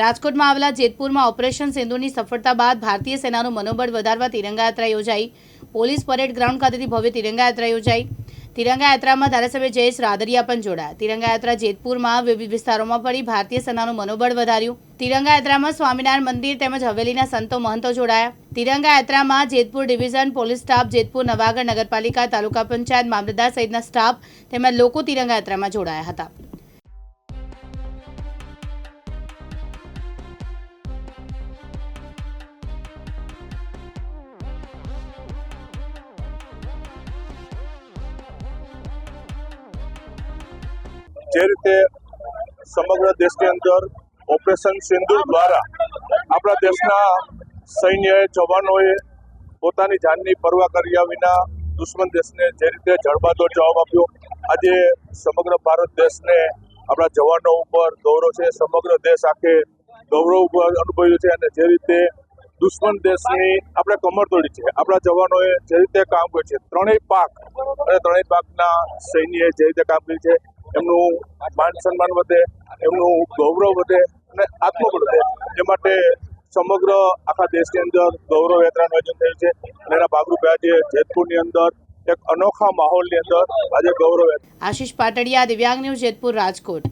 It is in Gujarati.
રાજકોટમાં આવેલા જેતપુરમાં ઓપરેશન સિંધુની સફળતા બાદ ભારતીય સેનાનું મનોબળ વધારવા તિરંગા યાત્રા યોજાઈ. પોલીસ પરેડ ગ્રાઉન્ડ ખાતેથી ભવ્ય તિરંગા યાત્રા યોજાઈ. તિરંગા યાત્રામાં ધારાસભ્ય જયેશ રાદરિયા પણ જોડાયા. તિરંગા યાત્રા જેતપુરમાં વિવિધ વિસ્તારોમાં ફરી ભારતીય સેનાનું મનોબળ વધાર્યું. તિરંગા યાત્રામાં સ્વામિનારાયણ મંદિર તેમજ હવેલીના સંતો મહંતો જોડાયા. તિરંગા યાત્રામાં Jetpur division police staff, Jetpur Navagadh નગરપાલિકા તાલુકા પંચાયત મામલતદાર સહિતના સ્ટાફ તેમજ લોકો તિરંગા યાત્રામાં જોડાયા હતા. જે રીતે સમગ્ર દેશની અંદર ઓપરેશન સિંધુ દ્વારા આપણા દેશના સૈન્યએ, જવાનોએ પોતાની જાનની પરવા કર્યા વિના દુશ્મન દેશને જે રીતે જડબાદોડ જવાબ આપ્યો. આજે સમગ્ર ભારત દેશને આપણા જવાનો ઉપર ગૌરવ છે. સમગ્ર દેશ આખે ગૌરવ ઉપર અનુભવ્યું છે અને જે રીતે દુશ્મન દેશની આપણે કમર તોડી છે. આપણા જવાનોએ જે રીતે કામ કર્યું છે. ત્રણેય પાક અને ત્રણેય પાકના સૈન્યએ જે રીતે કામ કર્યું છે. એમનું માન સન્માન વધે, એમનું ગૌરવ વધે અને આત્મબળ વધે. એ માટે સમગ્ર આખા દેશની અંદર ગૌરવ યાત્રાનું આયોજન થયું છે. અને એના ભાગરૂપે આજે જેતપુરની અંદર એક અનોખા માહોલની અંદર આજે ગૌરવ આશીષ પાટડિયા, દિવ્યાંગ ન્યૂઝ જેતપુર રાજકોટ.